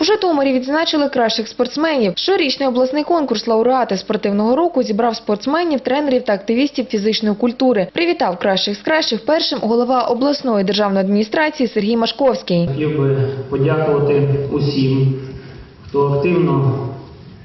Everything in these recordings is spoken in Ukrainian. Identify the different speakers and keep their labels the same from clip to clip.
Speaker 1: У Житомирі відзначили кращих спортсменів. Щорічний обласний конкурс лауреати спортивного року зібрав спортсменів, тренерів та активістів фізичної культури. Привітав кращих з кращих першим голова обласної державної адміністрації Сергій Машковський.
Speaker 2: Хотів би подякувати усім, хто активно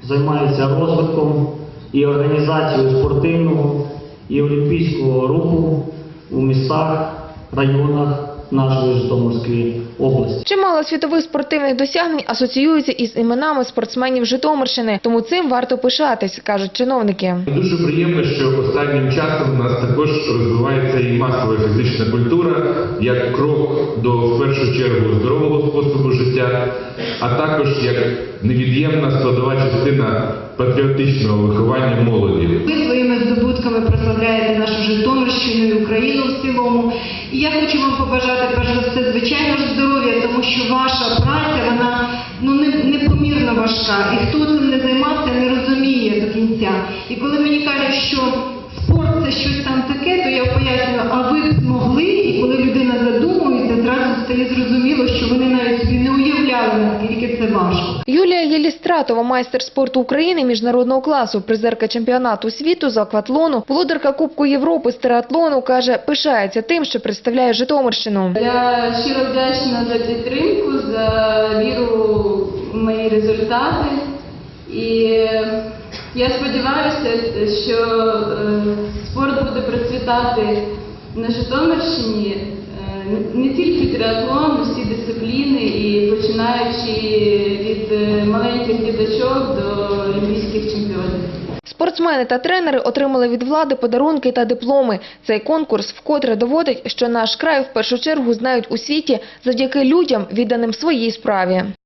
Speaker 2: займається розвитком і організацією спортивного і олімпійського руху у містах, районах нашої Житомирської області.
Speaker 1: Чимало світових спортивних досягнень асоціюються із іменами спортсменів Житомирщини, тому цим варто пишатись, кажуть чиновники.
Speaker 3: Дуже приємно, що останнім часом у нас також розвивається і масова фізична культура як крок до в першу чергу здорового способу життя, а також як невід'ємна складова частина патріотичного виховання молоді.
Speaker 4: Ви своїми здобутками прославляєте нашу Житомирщину і Україну в цілому. І я хочу вам побажати перш за все, звичайно здоров'я, тому що ваша праця вона ну не- непомірно важка. І хто цим не займався, не розуміє до кінця. І коли мені кажуть, що спорт це щось там таке, то я пояснюю, а ви б змогли, і коли людина задумується, зразу стає зрозуміло, наскільки це важко.
Speaker 1: Юлія Єлістратова, майстер спорту України міжнародного класу, призерка чемпіонату світу з акватлону, володарка Кубку Європи з триатлону, каже, пишається тим, що представляє Житомирщину.
Speaker 5: Я щиро вдячна за підтримку, за віру в мої результати. І я сподіваюся, що е, спорт буде процвітати на Житомирщині не тільки триатлон, усі дисципліни, і починаючи від е, маленьких діточок до олімпійських чемпіонів.
Speaker 1: Спортсмени та тренери отримали від влади подарунки та дипломи. Цей конкурс вкотре доводить, що наш край в першу чергу знають у світі завдяки людям, відданим своїй справі.